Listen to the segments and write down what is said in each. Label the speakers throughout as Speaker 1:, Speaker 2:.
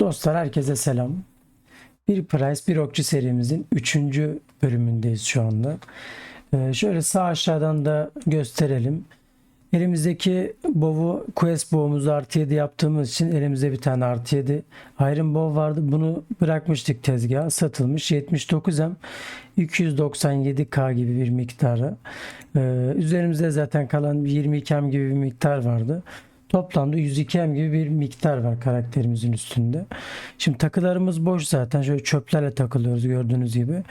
Speaker 1: Dostlar herkese selam. Bir Price bir Okçu serimizin 3. bölümündeyiz şu anda. Ee, şöyle sağ aşağıdan da gösterelim. Elimizdeki bovu quest bow'umuzu artı 7 yaptığımız için elimizde bir tane artı 7 Iron Bow vardı. Bunu bırakmıştık tezgaha. Satılmış 79M 297K gibi bir miktarı. Ee, üzerimizde zaten kalan 22M gibi bir miktar vardı. Toplamda 102M gibi bir miktar var karakterimizin üstünde. Şimdi takılarımız boş zaten. Şöyle çöplerle takılıyoruz gördüğünüz gibi.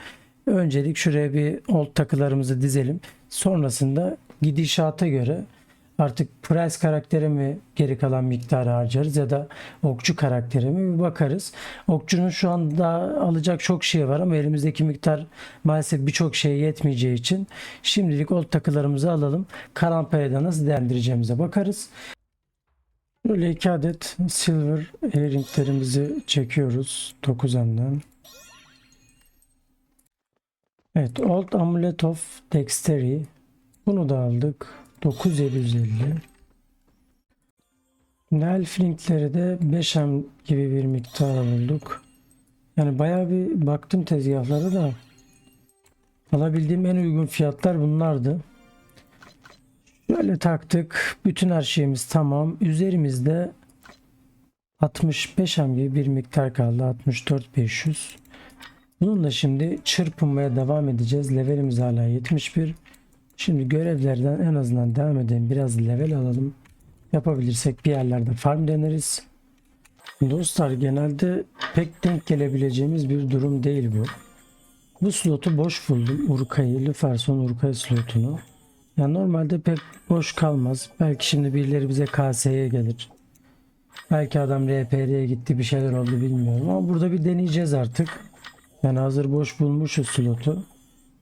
Speaker 1: Öncelik şuraya bir old takılarımızı dizelim. Sonrasında gidişata göre artık Price karakteri mi geri kalan miktarı harcarız ya da okçu karakteri mi bir bakarız. Okçunun şu anda alacak çok şey var ama elimizdeki miktar maalesef birçok şeye yetmeyeceği için şimdilik old takılarımızı alalım. Karampaya'da nasıl değerlendireceğimize bakarız. Böyle iki adet silver earringlerimizi çekiyoruz 9M'den. Evet Old Amulet of Dexterity. Bunu da aldık. 9750. Nelflinkleri de 5M gibi bir miktar bulduk. Yani bayağı bir baktım tezgahlara da alabildiğim en uygun fiyatlar bunlardı. Böyle taktık. Bütün her şeyimiz tamam. Üzerimizde 65 gibi bir miktar kaldı. 64 500. Bununla şimdi çırpınmaya devam edeceğiz. Levelimiz hala 71. Şimdi görevlerden en azından devam edelim. Biraz level alalım. Yapabilirsek bir yerlerde farm deneriz. Dostlar genelde pek denk gelebileceğimiz bir durum değil bu. Bu slotu boş buldum. Urkay'ı, Lüferson Urkay slotunu. Ya normalde pek boş kalmaz. Belki şimdi birileri bize KS'ye gelir. Belki adam RPR'ye gitti bir şeyler oldu bilmiyorum ama burada bir deneyeceğiz artık. Yani hazır boş bulmuşuz slotu.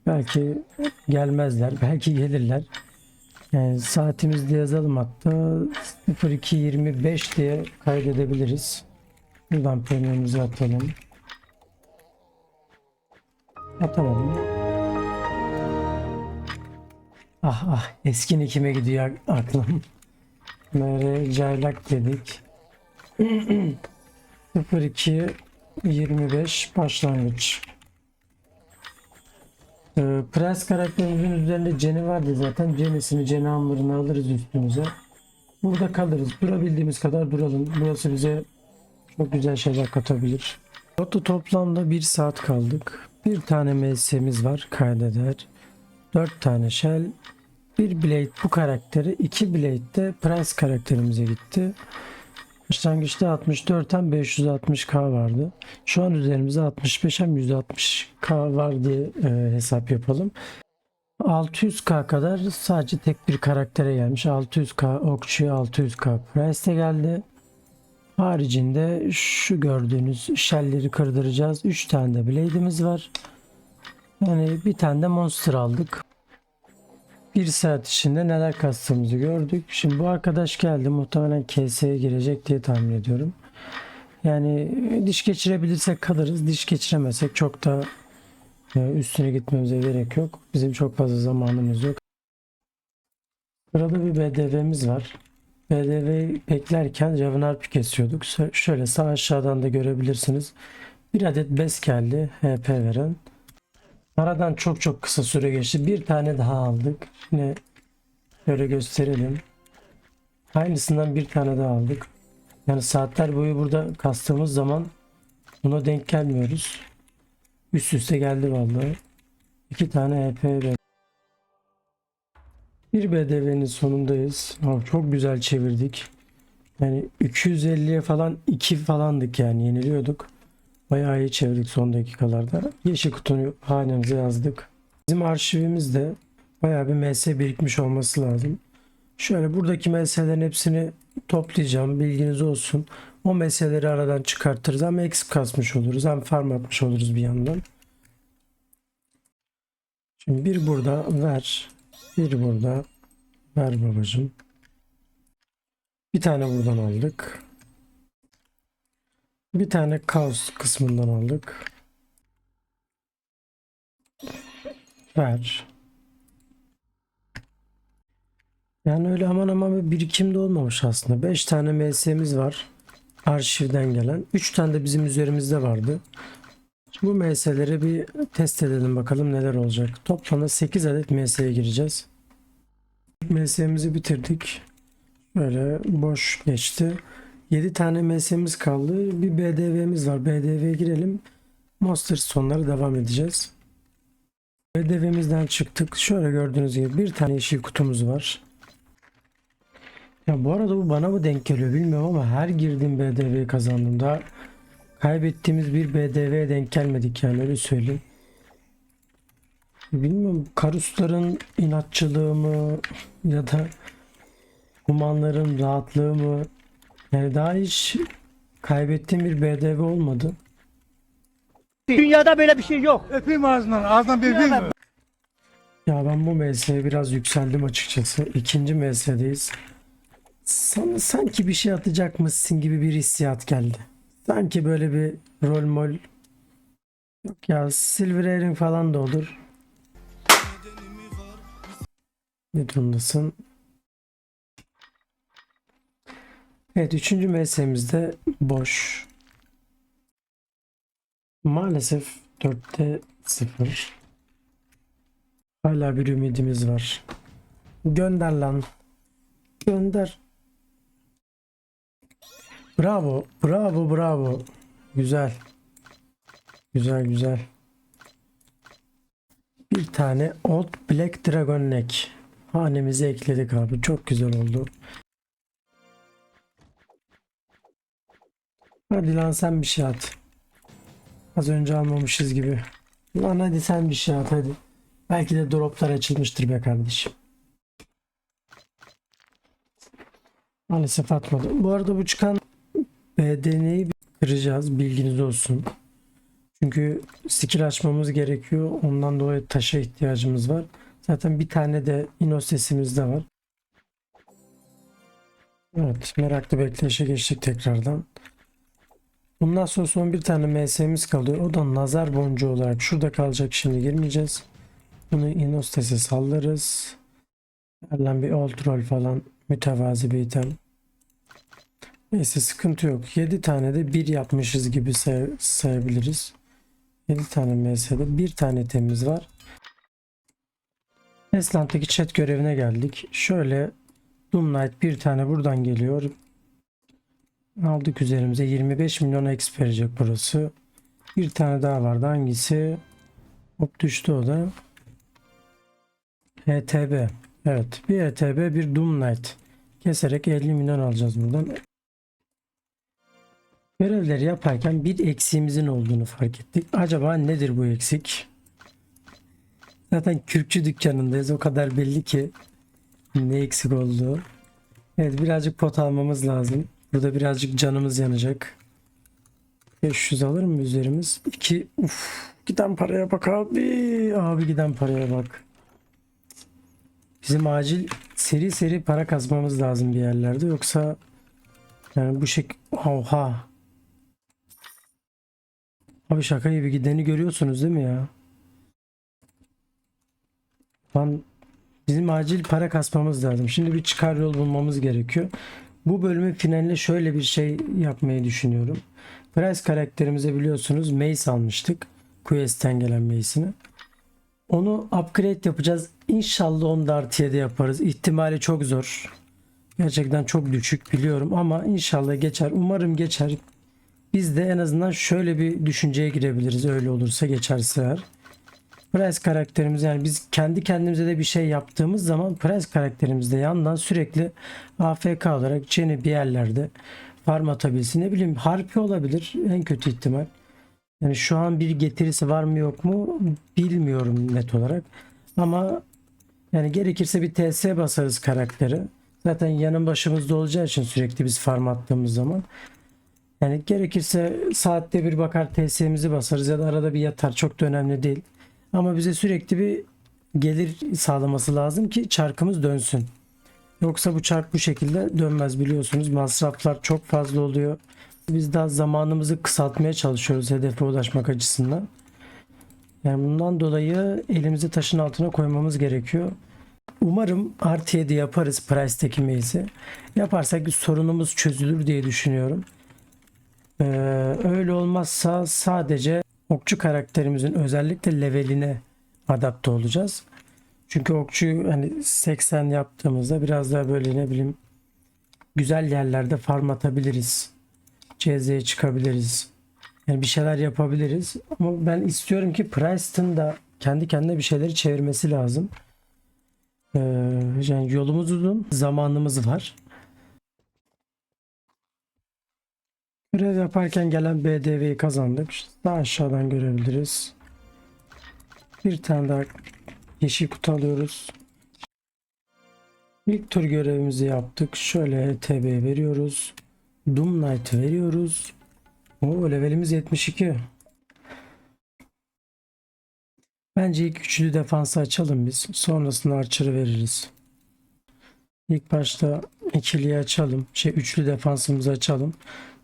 Speaker 1: Belki gelmezler, belki gelirler. Yani saatimizde yazalım hatta 0225 diye kaydedebiliriz. Buradan premiumumuzu atalım. Atamadım. Ah ah eski nikime gidiyor aklım. Mere caylak dedik. 02 25 başlangıç. Ee, Prens karakterimizin üzerinde Jenny vardı zaten. Jenny'sini Jenny hamurunu alırız üstümüze. Burada kalırız. Durabildiğimiz kadar duralım. Burası bize çok güzel şeyler katabilir. Rotu toplamda 1 saat kaldık. Bir tane MS'miz var kaydeder. 4 tane shell. Bir blade bu karakteri. 2 blade de Prens karakterimize gitti. Başlangıçta 64'ten 560k vardı. Şu an üzerimizde 65'en 160k var diye e, hesap yapalım. 600k kadar sadece tek bir karaktere gelmiş. 600k okçuya 600k price de geldi. Haricinde şu gördüğünüz shellleri kırdıracağız. 3 tane de blade'imiz var. Yani bir tane de monster aldık. Bir saat içinde neler kastığımızı gördük. Şimdi bu arkadaş geldi. Muhtemelen KS'ye girecek diye tahmin ediyorum. Yani diş geçirebilirsek kalırız. Diş geçiremezsek çok da e, üstüne gitmemize gerek yok. Bizim çok fazla zamanımız yok. Sırada bir BDV'miz var. BDV beklerken Javanarp'i kesiyorduk. Şöyle sağ aşağıdan da görebilirsiniz. Bir adet bes geldi. HP veren. Aradan çok çok kısa süre geçti. Bir tane daha aldık. Yine şöyle gösterelim. Aynısından bir tane daha aldık. Yani saatler boyu burada kastığımız zaman buna denk gelmiyoruz. Üst üste geldi vallahi. İki tane EP ve bir BDV'nin sonundayız. Abi çok güzel çevirdik. Yani 250'ye falan 2 falandık yani yeniliyorduk. Bayağı iyi çevirdik son dakikalarda. Yeşil kutunu hanemize yazdık. Bizim arşivimizde bayağı bir MS birikmiş olması lazım. Şöyle buradaki MS'lerin hepsini toplayacağım. Bilginiz olsun. O meseleleri aradan çıkartırız. Hem eksik kasmış oluruz hem farm atmış oluruz bir yandan. Şimdi bir burada ver. Bir burada ver babacım. Bir tane buradan aldık. Bir tane kaos kısmından aldık. Ver. Yani öyle aman aman bir birikim de olmamış aslında. 5 tane MS'miz var. arşivden gelen. 3 tane de bizim üzerimizde vardı. Bu MS'leri bir test edelim bakalım neler olacak. Toplamda 8 adet MS'ye gireceğiz. MS'imizi bitirdik. Böyle boş geçti. 7 tane MS'imiz kaldı. Bir BDV'miz var. BDV'ye girelim. Monster sonları devam edeceğiz. BDV'mizden çıktık. Şöyle gördüğünüz gibi bir tane yeşil kutumuz var. Ya bu arada bu bana mı denk geliyor bilmiyorum ama her girdiğim BDV'yi kazandım. Daha kaybettiğimiz bir BDV'ye denk gelmedik yani öyle söyleyeyim. Bilmiyorum Karusların inatçılığı mı ya da Humanların rahatlığı mı yani daha hiç kaybettiğim bir BDV olmadı.
Speaker 2: Dünyada böyle bir şey yok.
Speaker 3: Öpeyim ağzından. Ağzından bir öpeyim mi?
Speaker 1: Ya ben bu MS'ye biraz yükseldim açıkçası. İkinci MS'deyiz. Sana sanki bir şey atacakmışsın gibi bir hissiyat geldi. Sanki böyle bir rol mol. Yok ya Silver Earring falan da olur. Ne durumdasın? Evet üçüncü MS'mizde boş. Maalesef 4'te 0. Hala bir ümidimiz var. Gönder lan. Gönder. Bravo. Bravo bravo. Güzel. Güzel güzel. Bir tane Old Black Dragon Neck. Hanemize ekledik abi. Çok güzel oldu. Hadi lan sen bir şey at. Az önce almamışız gibi. Lan hadi sen bir şey at hadi. Belki de droplar açılmıştır be kardeşim. Maalesef atmadı. Bu arada bu çıkan BDN'yi kıracağız. Bilginiz olsun. Çünkü skill açmamız gerekiyor. Ondan dolayı taşa ihtiyacımız var. Zaten bir tane de inosesimiz de var. Evet meraklı bekleyişe geçtik tekrardan. Bundan sonra son bir tane MS'miz kalıyor. O da nazar boncuğu olarak şurada kalacak. Şimdi girmeyeceğiz. Bunu Inostes'e sallarız. Lan bir old roll falan mütevazi bir item. Neyse sıkıntı yok. 7 tane de 1 yapmışız gibi say- sayabiliriz. 7 tane MS'de bir tane temiz var. Esland'daki chat görevine geldik. Şöyle Doom Knight bir tane buradan geliyor. Aldık üzerimize 25 milyon exp verecek burası. Bir tane daha vardı. Hangisi? Hop düştü o da. HTB. Evet. Bir HTB bir Doom Knight. Keserek 50 milyon alacağız buradan. Görevleri yaparken bir eksiğimizin olduğunu fark ettik. Acaba nedir bu eksik? Zaten kürkçü dükkanındayız. O kadar belli ki ne eksik olduğu. Evet birazcık pot almamız lazım. Burada birazcık canımız yanacak. 500 alır mı üzerimiz? 2 uf giden paraya bak abi. Abi giden paraya bak. Bizim acil seri seri para kazmamız lazım bir yerlerde yoksa yani bu şek oha. Abi şaka gibi gideni görüyorsunuz değil mi ya? Lan bizim acil para kasmamız lazım. Şimdi bir çıkar yol bulmamız gerekiyor. Bu bölümün finaline şöyle bir şey yapmayı düşünüyorum. Price karakterimize biliyorsunuz Mace almıştık. Quest'ten gelen Mace'ini. Onu upgrade yapacağız. İnşallah onu da artı 7 yaparız. İhtimali çok zor. Gerçekten çok düşük biliyorum ama inşallah geçer. Umarım geçer. Biz de en azından şöyle bir düşünceye girebiliriz. Öyle olursa geçerse eğer. Price karakterimiz yani biz kendi kendimize de bir şey yaptığımız zaman Price karakterimiz de yandan sürekli AFK olarak Jenny bir yerlerde farm atabilsin. Ne bileyim harpi olabilir en kötü ihtimal. Yani şu an bir getirisi var mı yok mu bilmiyorum net olarak. Ama yani gerekirse bir TS basarız karakteri. Zaten yanın başımızda olacağı için sürekli biz farm attığımız zaman. Yani gerekirse saatte bir bakar TS'mizi basarız ya da arada bir yatar. Çok da önemli değil. Ama bize sürekli bir gelir sağlaması lazım ki çarkımız dönsün. Yoksa bu çark bu şekilde dönmez biliyorsunuz. Masraflar çok fazla oluyor. Biz daha zamanımızı kısaltmaya çalışıyoruz hedefe ulaşmak açısından. Yani bundan dolayı elimizi taşın altına koymamız gerekiyor. Umarım artı 7 yaparız Price'teki meyzi. Yaparsak sorunumuz çözülür diye düşünüyorum. Ee, öyle olmazsa sadece okçu karakterimizin özellikle leveline adapte olacağız. Çünkü okçu hani 80 yaptığımızda biraz daha böyle ne bileyim güzel yerlerde farm atabiliriz. CZ'ye çıkabiliriz. Yani bir şeyler yapabiliriz. Ama ben istiyorum ki Price'ın da kendi kendine bir şeyleri çevirmesi lazım. Ee, yani yolumuz uzun, zamanımız var. Görev yaparken gelen BDV'yi kazandık. Daha aşağıdan görebiliriz. Bir tane daha yeşil kutu alıyoruz. İlk tur görevimizi yaptık. Şöyle TB veriyoruz. Doom Knight veriyoruz. O levelimiz 72. Bence ilk üçlü defansı açalım biz. Sonrasında Archer'ı veririz. İlk başta ikiliyi açalım. Şey üçlü defansımızı açalım.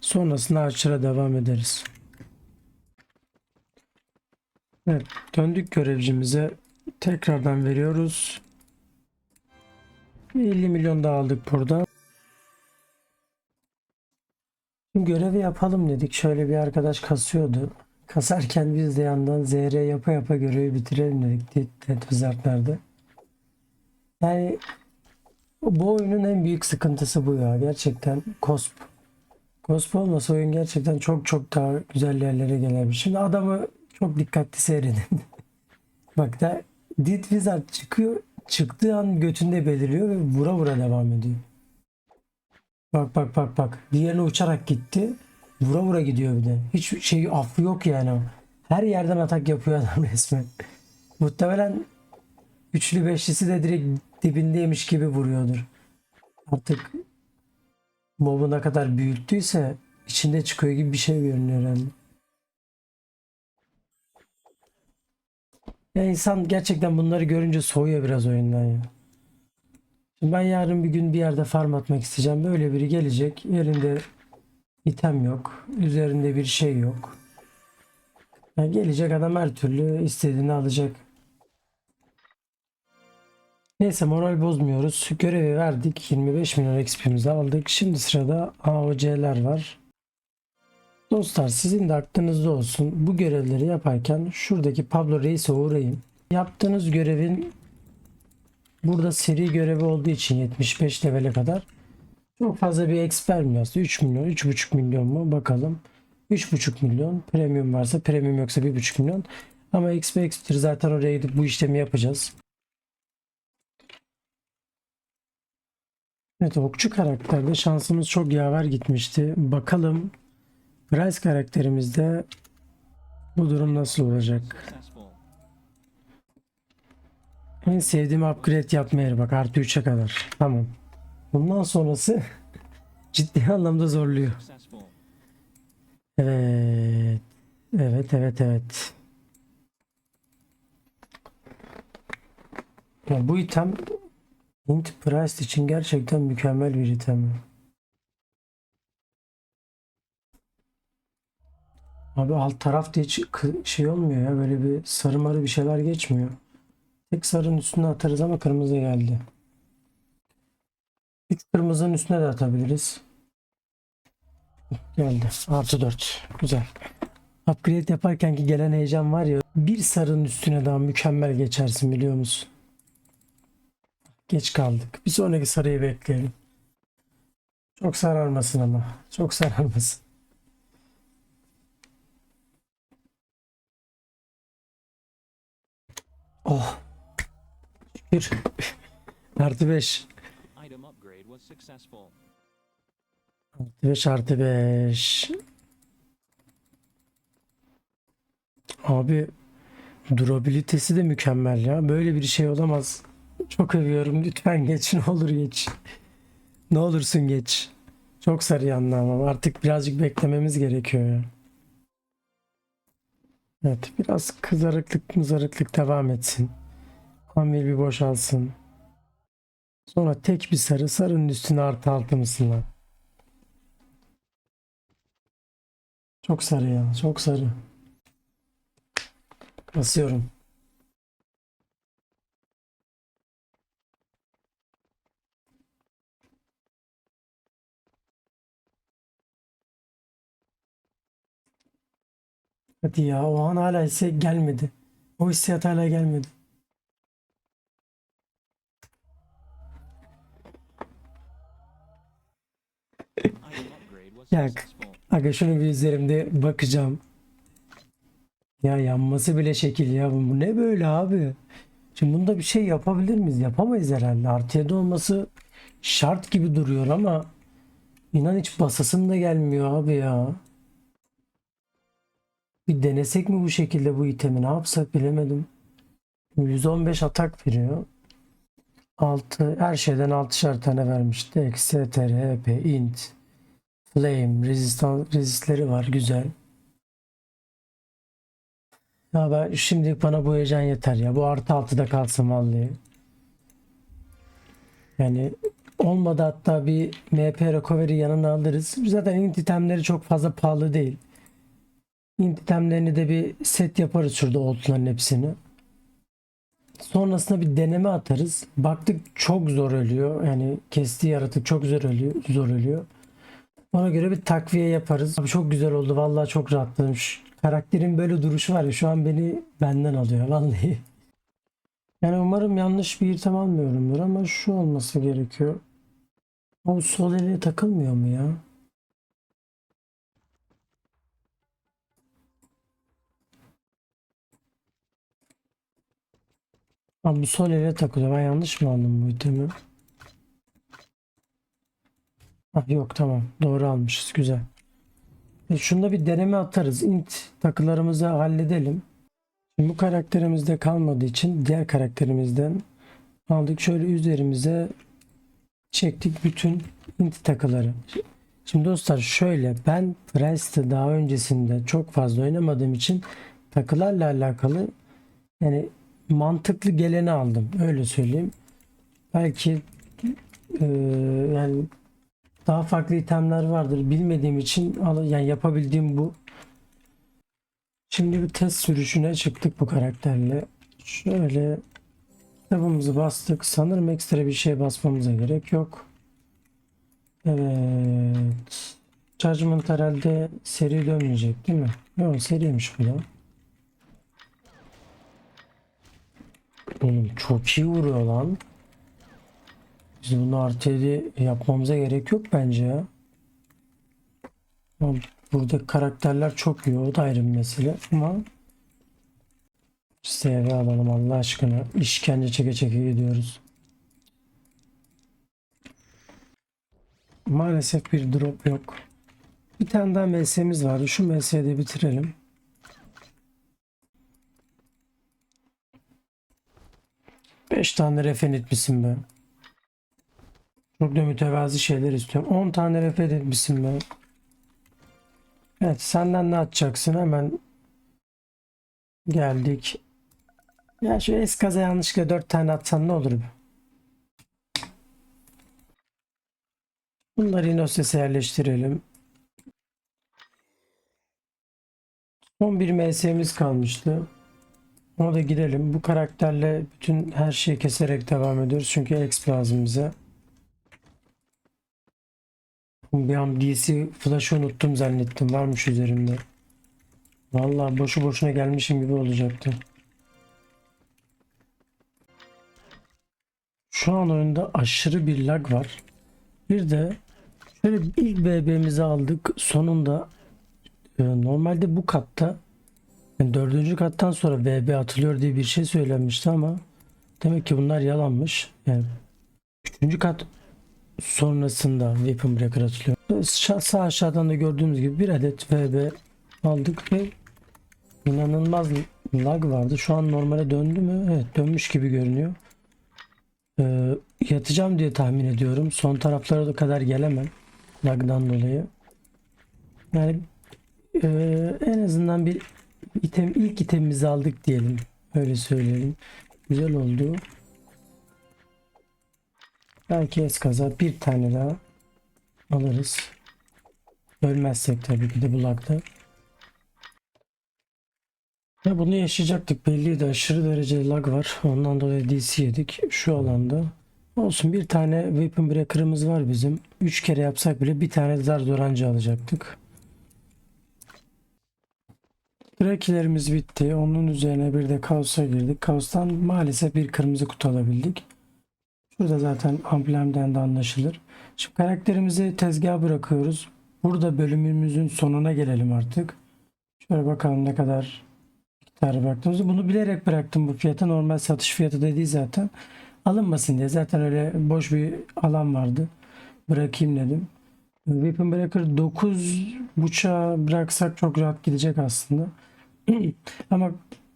Speaker 1: Sonrasında Archer'a devam ederiz. Evet, döndük görevcimize. Tekrardan veriyoruz. 50 milyon da aldık burada. Görevi yapalım dedik. Şöyle bir arkadaş kasıyordu. Kasarken biz de yandan ZR yapa yapa görevi bitirelim dedik. Wizard'larda. Yani bu oyunun en büyük sıkıntısı bu ya. Gerçekten cosp. Cosp olmasa oyun gerçekten çok çok daha güzel yerlere gelebilir. Şimdi adamı çok dikkatli seyredin. Bak da Dead Wizard çıkıyor. Çıktığı an götünde beliriyor ve vura vura devam ediyor. Bak bak bak bak. Diğerine uçarak gitti. Vura vura gidiyor bir de. Hiç şey affı yok yani. Her yerden atak yapıyor adam resmen. Muhtemelen üçlü beşlisi de direkt dibindeymiş gibi vuruyordur. Artık mobu ne kadar büyüttüyse içinde çıkıyor gibi bir şey görünüyor herhalde. Ya insan gerçekten bunları görünce soğuyor biraz oyundan ya. Şimdi ben yarın bir gün bir yerde farm atmak isteyeceğim. Böyle biri gelecek. Elinde item yok. Üzerinde bir şey yok. Yani gelecek adam her türlü istediğini alacak. Neyse moral bozmuyoruz. Görevi verdik. 25 milyon XP'mizi aldık. Şimdi sırada AOC'ler var. Dostlar sizin de aklınızda olsun. Bu görevleri yaparken şuradaki Pablo Reis'e uğrayın. Yaptığınız görevin burada seri görevi olduğu için 75 level'e kadar çok fazla bir exp vermiyor aslında. 3 milyon, 3,5 milyon mu bakalım. 3,5 milyon. Premium varsa premium yoksa 1,5 milyon. Ama XP exp'tir zaten oraya gidip bu işlemi yapacağız. Evet okçu karakterde şansımız çok yaver gitmişti. Bakalım Price karakterimizde bu durum nasıl olacak? En sevdiğim upgrade yapma yeri bak artı 3'e kadar. Tamam. Bundan sonrası ciddi anlamda zorluyor. Evet. Evet evet evet. Ya bu item Int Price için gerçekten mükemmel bir item. Abi alt tarafta hiç şey olmuyor ya böyle bir sarı marı bir şeyler geçmiyor. Tek sarının üstüne atarız ama kırmızı geldi. Üç kırmızının üstüne de atabiliriz. Geldi. Artı 4. Güzel. Upgrade yaparken ki gelen heyecan var ya bir sarının üstüne daha mükemmel geçersin biliyor musun? Geç kaldık. Bir sonraki sarıyı bekleyelim. Çok sararmasın ama. Çok sararmasın. Oh. Şükür. Artı 5.
Speaker 2: Item upgrade was successful.
Speaker 1: Artı 5 artı 5. Abi durabilitesi de mükemmel ya. Böyle bir şey olamaz. Çok övüyorum. Lütfen geç. Ne olur geç. Ne olursun geç. Çok sarı ama artık birazcık beklememiz gerekiyor. Evet biraz kızarıklık mızarıklık devam etsin. Hamil bir boşalsın. Sonra tek bir sarı sarının üstüne artı altı mısınlar? Çok sarı ya, çok sarı. Basıyorum. Hadi ya o an hala ise gelmedi. O hissiyat hala gelmedi. Yak. Aga şunu bir üzerimde bakacağım. Ya yanması bile şekil ya. Bu ne böyle abi? Şimdi bunda bir şey yapabilir miyiz? Yapamayız herhalde. Artı 7 olması şart gibi duruyor ama inan hiç basasım da gelmiyor abi ya. Bir denesek mi bu şekilde bu itemi? Ne yapsak bilemedim. 115 atak veriyor. 6 her şeyden 6'şer tane vermişti. Eksi, TR, HP, int. Flame, rezistan, rezistleri var güzel. Ya ben şimdilik bana bu heyecan yeter ya. Bu artı altıda kalsın vallahi. Yani olmadı hatta bir MP recovery yanına alırız. Zaten int itemleri çok fazla pahalı değil. Int itemlerini de bir set yaparız şurada old'ların hepsini. Sonrasında bir deneme atarız. Baktık çok zor ölüyor. Yani kestiği yaratık çok zor ölüyor. Zor ölüyor. Ona göre bir takviye yaparız. Abi çok güzel oldu. Vallahi çok rahatladım. Şu karakterin böyle duruşu var ya şu an beni benden alıyor vallahi. Yani umarım yanlış bir item almıyorumdur ama şu olması gerekiyor. O sol ele takılmıyor mu ya? Abi bu sol ele takılıyor. Ben yanlış mı aldım bu itemi? Ah, yok tamam. Doğru almışız. Güzel. E, şunda bir deneme atarız. Int takılarımızı halledelim. Şimdi bu karakterimizde kalmadığı için diğer karakterimizden aldık. Şöyle üzerimize çektik bütün int takıları. Şimdi dostlar şöyle ben Price'te daha öncesinde çok fazla oynamadığım için takılarla alakalı yani mantıklı geleni aldım. Öyle söyleyeyim. Belki eee, yani daha farklı itemler vardır. Bilmediğim için yani yapabildiğim bu. Şimdi bir test sürüşüne çıktık bu karakterle. Şöyle kitabımızı bastık. Sanırım ekstra bir şey basmamıza gerek yok. Evet. Judgment herhalde seri dönmeyecek değil mi? Yok seriymiş bu da. Oğlum çok iyi vuruyor lan. Biz bunu artı yedi yapmamıza gerek yok bence ya. Ama Burada karakterler çok iyi. O da ayrı bir mesele ama CV alalım Allah aşkına. İşkence çeke çeke gidiyoruz. Maalesef bir drop yok. Bir tane daha MS'miz vardı. Şu MS'yi de bitirelim. Beş tane refen etmişsin be. Çok da mütevazi şeyler istiyorum. 10 tane refen etmişsin be. Evet senden ne atacaksın hemen geldik. Ya şu eskaza yanlışlıkla 4 tane atsan ne olur be. Bunları Inoses'e yerleştirelim. Son bir MS'miz kalmıştı. Ona da gidelim. Bu karakterle bütün her şeyi keserek devam ediyoruz. Çünkü exp lazım bize. Bir an DC flash'ı unuttum zannettim. Varmış üzerimde. Vallahi boşu boşuna gelmişim gibi olacaktı. Şu an oyunda aşırı bir lag var. Bir de şöyle ilk BB'mizi aldık. Sonunda e, normalde bu katta dördüncü kattan sonra BB atılıyor diye bir şey söylenmişti ama demek ki bunlar yalanmış. Yani üçüncü kat sonrasında Weapon Breaker atılıyor. Sağ, aşağıdan da gördüğünüz gibi bir adet VB aldık ve inanılmaz lag vardı. Şu an normale döndü mü? Evet dönmüş gibi görünüyor. Ee, yatacağım diye tahmin ediyorum. Son taraflara da kadar gelemem. Lagdan dolayı. Yani e, en azından bir item, ilk itemimizi aldık diyelim. Öyle söyleyelim. Güzel oldu. Belki eskaza bir tane daha alırız. Ölmezsek tabii ki de bu lagda. Ya bunu yaşayacaktık belliydi aşırı derecede lag var. Ondan dolayı DC yedik şu alanda. Olsun bir tane Weapon Breaker'ımız var bizim. 3 kere yapsak bile bir tane zar zor anca alacaktık. Krakilerimiz bitti. Onun üzerine bir de kaosa girdik. Kaostan maalesef bir kırmızı kutu alabildik. Şurada zaten amblemden de anlaşılır. Şimdi karakterimizi tezgaha bırakıyoruz. Burada bölümümüzün sonuna gelelim artık. Şöyle bakalım ne kadar miktarı bıraktığımızı. Bunu bilerek bıraktım bu fiyata. Normal satış fiyatı dediği zaten. Alınmasın diye. Zaten öyle boş bir alan vardı. Bırakayım dedim. Weapon Breaker 9 buçuğa bıraksak çok rahat gidecek aslında. Ama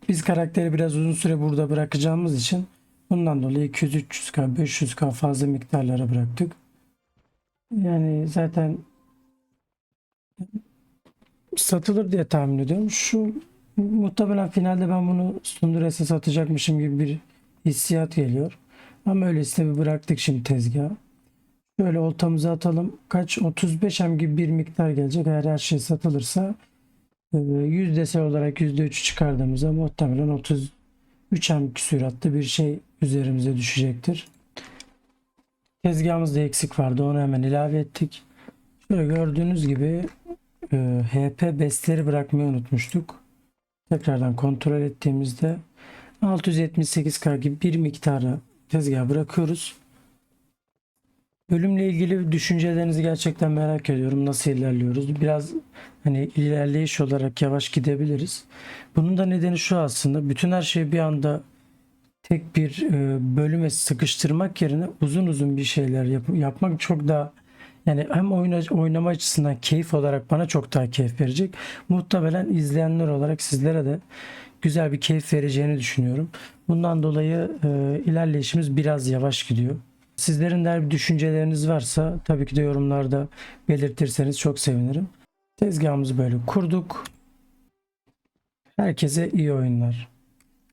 Speaker 1: biz karakteri biraz uzun süre burada bırakacağımız için bundan dolayı 200-300k 500k fazla miktarlara bıraktık. Yani zaten satılır diye tahmin ediyorum. Şu muhtemelen finalde ben bunu Sundres'e satacakmışım gibi bir hissiyat geliyor. Ama öylesine bir bıraktık şimdi tezgaha. Şöyle oltamızı atalım. Kaç? 35 hem gibi bir miktar gelecek. Eğer her şey satılırsa yüzdesel olarak %3'ü çıkardığımızda muhtemelen 33 hem küsüratlı bir şey üzerimize düşecektir. Tezgahımızda eksik vardı. Onu hemen ilave ettik. Şöyle gördüğünüz gibi e, HP bestleri bırakmayı unutmuştuk. Tekrardan kontrol ettiğimizde 678K gibi bir miktarı tezgaha bırakıyoruz. Bölümle ilgili düşüncelerinizi gerçekten merak ediyorum. Nasıl ilerliyoruz? Biraz hani ilerleyiş olarak yavaş gidebiliriz. Bunun da nedeni şu aslında. Bütün her şeyi bir anda tek bir e, bölüme sıkıştırmak yerine uzun uzun bir şeyler yap- yapmak çok daha yani hem oyna, oynama açısından keyif olarak bana çok daha keyif verecek. Muhtemelen izleyenler olarak sizlere de güzel bir keyif vereceğini düşünüyorum. Bundan dolayı e, ilerleyişimiz biraz yavaş gidiyor. Sizlerin de düşünceleriniz varsa tabii ki de yorumlarda belirtirseniz çok sevinirim. Tezgahımızı böyle kurduk. Herkese iyi oyunlar.